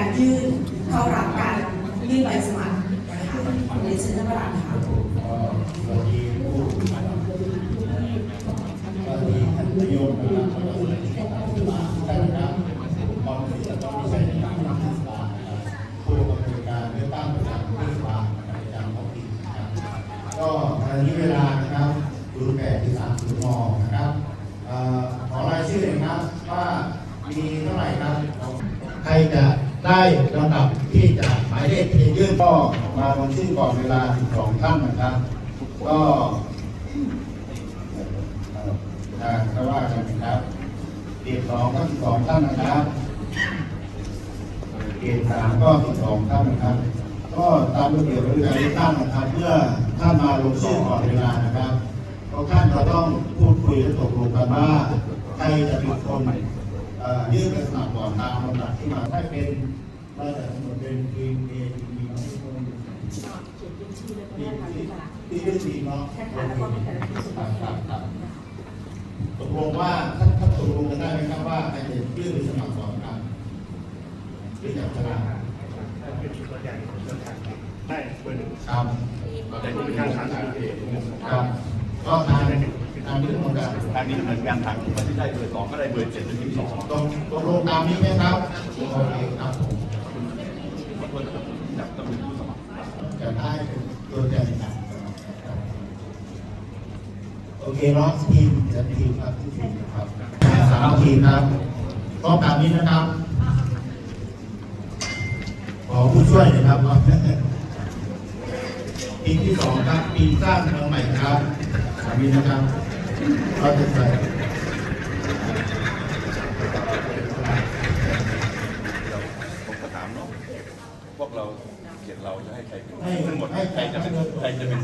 การยื่นเข้ารับการยื่นใบสมัครนะคะเรียนเชิญท่านประธานค่ะก็สวัสดีผู้สวัสดีท่านนายกนะครับแล้วก็สวัสดีท่านผู้ว่าท่านนะครับก่อนที่จะต้องใช้ในการทำเทศบาลนะครับผู้ดำเนินก ก่อนเวลา12ท่านนะครับ ก็ทางก็ว่ากันนะครับเกรสองก็12ท่านนะครับเกรสามก็12ท่านนะครับ ก็ตามระเบียบการเลือกตั้งนะครับเมื่อท่านมาลงชื่อก่อนเวลานะครับเพราะท่านก็ต้องพูดคุยและตกลงกันว่าใครจะเป็นคนเอ่อยื่นไปสมัครก่อนตามลำดับที่มาได้เป็นเราจะกำหนดเป็นทีมเอทีมน้องทุกคน ทีมที่ที่ยื่นทีมเนาะครับครับครับตกลงว่าท่านท่านตกลงกันได้ไหมครับว่าใครจะยื่นไปสมัครก่อนครับหรือจับฉลาได้เบอร์หนึ่งครับแต่นี่เป็นการทางารเองครับก็ตามตามที่ตกลงกันทางนี้เหมือนกันทางคนที่ได้เบอร์สองก็ได้เบอร์เจ็ดหรือสิบสองตกตกลงตามนี้ไหมครับโอเคครับผม จะได้เป็นตัวแทนครับโอเคเนาะทีมจะทีมครับทีมครับสามทีมครับก็ตามนี้นะครับ ขอผู้ช่วยนะครับทีมที่สองครับทีมสร้างเมืองใหม่ครับสามีนะครับเราจะใส่ ผมก็ถามเนาะพ วกเราเขียนเราจะให้ใครเป็นให้ทั้งหมดให้ใครจะเป็นใครจะเป็น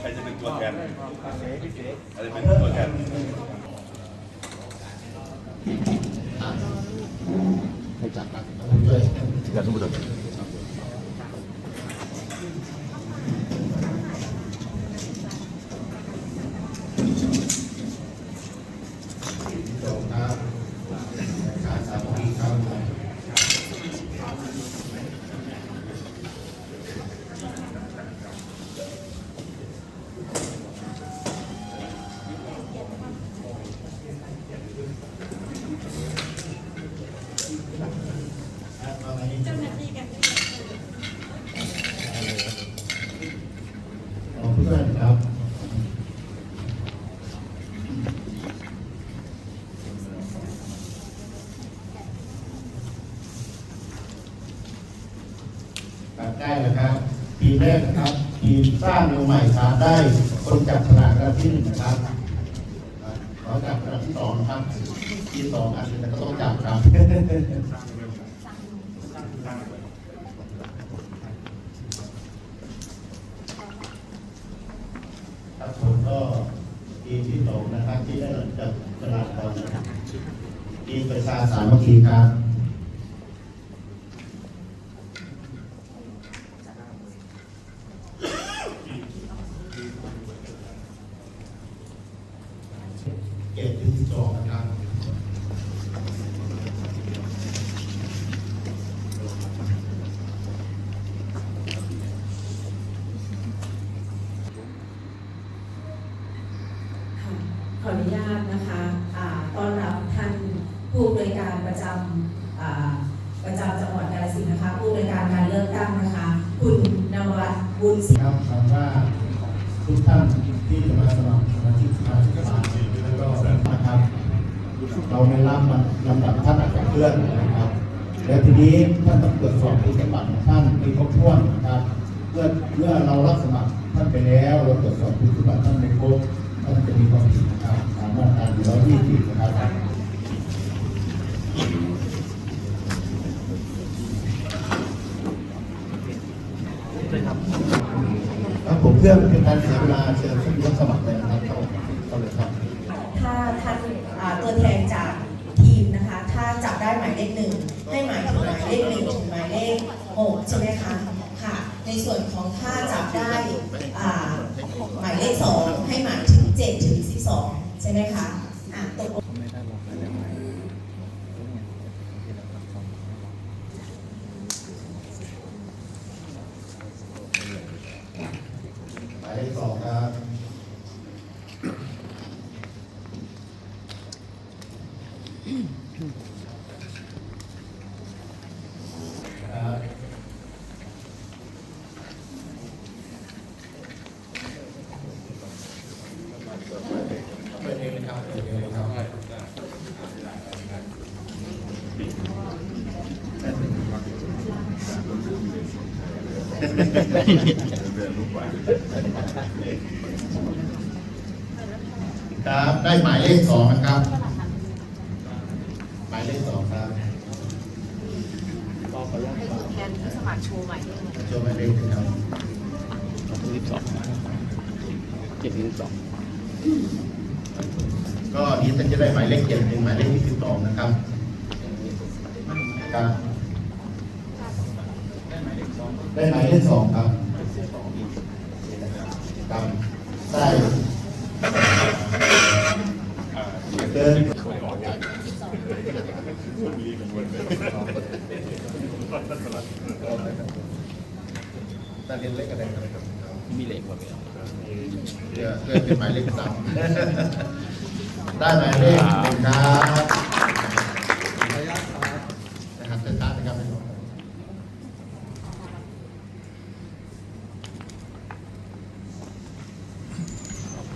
ใครจะเป็นตัวแทนอะไรเป็นตัวแทนให้จับครับช่วยอย่าสมมติ จบครับการสามัคคีครับเจ้าหน้าที่กันเพื่อนครับ ครับได้แล้วครับปีแรกนะครับทีมสร้างเมืองใหม่ครับได้คนจับฉลากระดับที่หนึ่งนะครับอ่าขอจับระดับที่สองนะครับทีสองอันนี้ก็ต้องจับครับครับผมก็ทีมที่สองนะครับที่ได้จับฉลากก่อนนะครับทีมประชาสามัคคีครับ เกตที่สองนะครับ ค่ะขออ นุญาตนะคะต้อนรับท่านผู้อำนวยการประจำประจำจังหวัดกาฬสินธุ์นะคะ ผู้อำนวยการการเลือกตั้งนะคะ คุณนวัดบุญศรีครับหวังว่าทุกท่านที่จะมาสมัครสมาชิกสภาเทศบาลแล้วก็นะครับเราไม่รับลำดับท่านอาจจะเคลื่อนนะครับ และทีนี้ท่านต้องตรวจสอบคุณสมบัติของท่านให้ครบถ้วนนะครับเมื่อเมื่อเรารับสมัครท่านไปแล้วเราตรวจสอบคุณสมบัติท่านไม่ครบ จะมีความผิดนะครับตามมาตรา120นะครับครับผมเพื่อเป็นการเสียเวลาเชิญผู้รับสมัครเลยนะครับเข้าเข้าเลยครับ ถ้าท่านตัวแทนจากทีมนะคะ ถ้าจับได้หมายเลขหนึ่งให้หมายถึงหมายเลขหนึ่งถึงหมายเลขหกใช่ไหมคะค่ะ ในส่วนของถ้าจับได้หมายเลขสองให้หมายถึง 7ถึง12 ใช่ไหมคะตกหมายเลขสองครับ ครับได้หมายเลขสองนะครับ หมายเลขสองครับให้ตัวแทนผู้สมัครโชว์ใหม่ด้วยนะโชว์หมายเลขหนึ่งครับสิบสองเจ็ดสิบสองก็นี้ท่านจะได้หมายเลขเจ็ดถึงหมายเลขที่สิบสองนะครับครับ ได้หมายเลขสองครับครับได้เดินตั้งเรียนเลขอะไรครับมีเหล็กกว่าไหมเดี๋ยวเพื่อเป็นหมายเลขสามได้หมายเลขหนึ่งครับนะครับเส้นทางนะครับ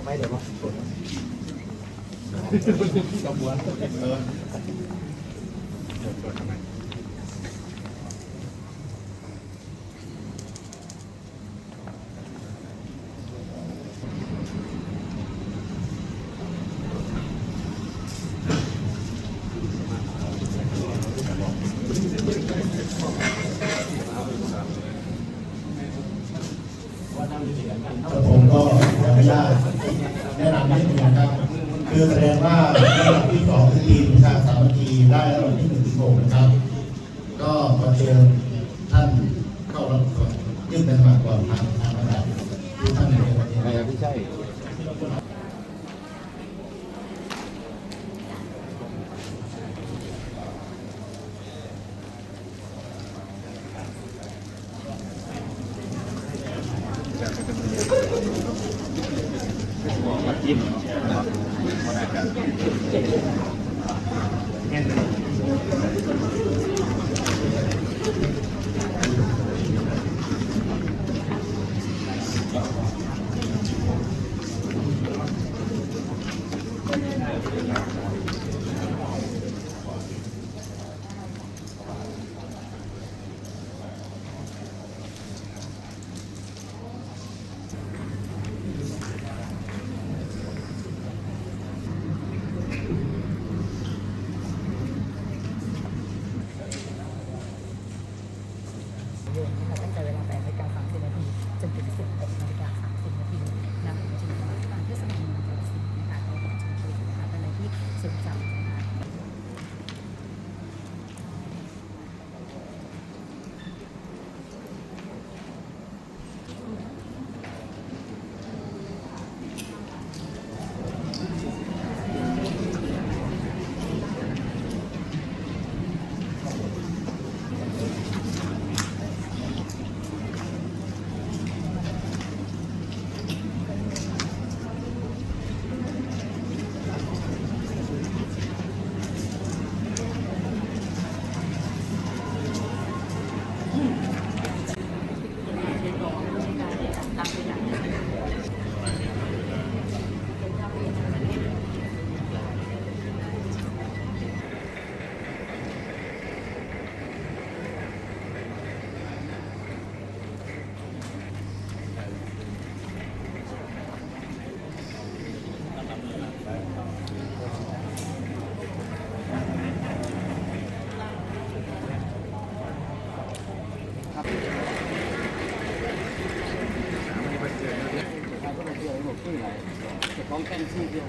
ไม่เดี๋ยวมา แล้วผมก็ขออนุญาตแนะนำนิดนึงนะครับ คือแสดงว่าระดับที่สองคือทีมชาติสามัคคีได้ระดับที่หนึ่งถึงหกนะครับ ก็ขอเชิญท่านเข้ารับยื่นเป็นสมัครก่อนทางทางระดับที่ท่านในประเทศไรไม่ใช่ ของแค่ชื่อเดียว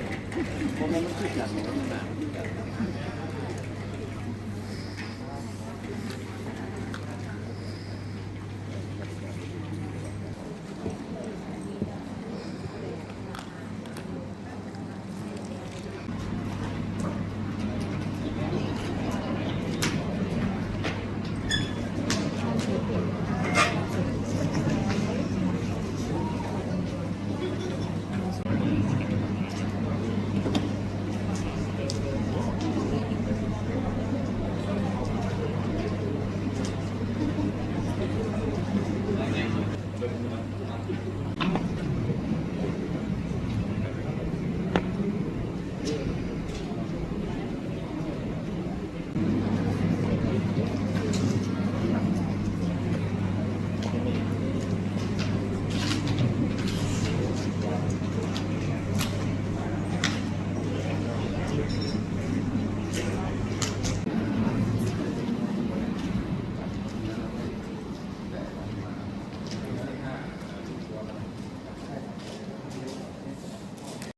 เพราะมันไม่ชื่อหลัก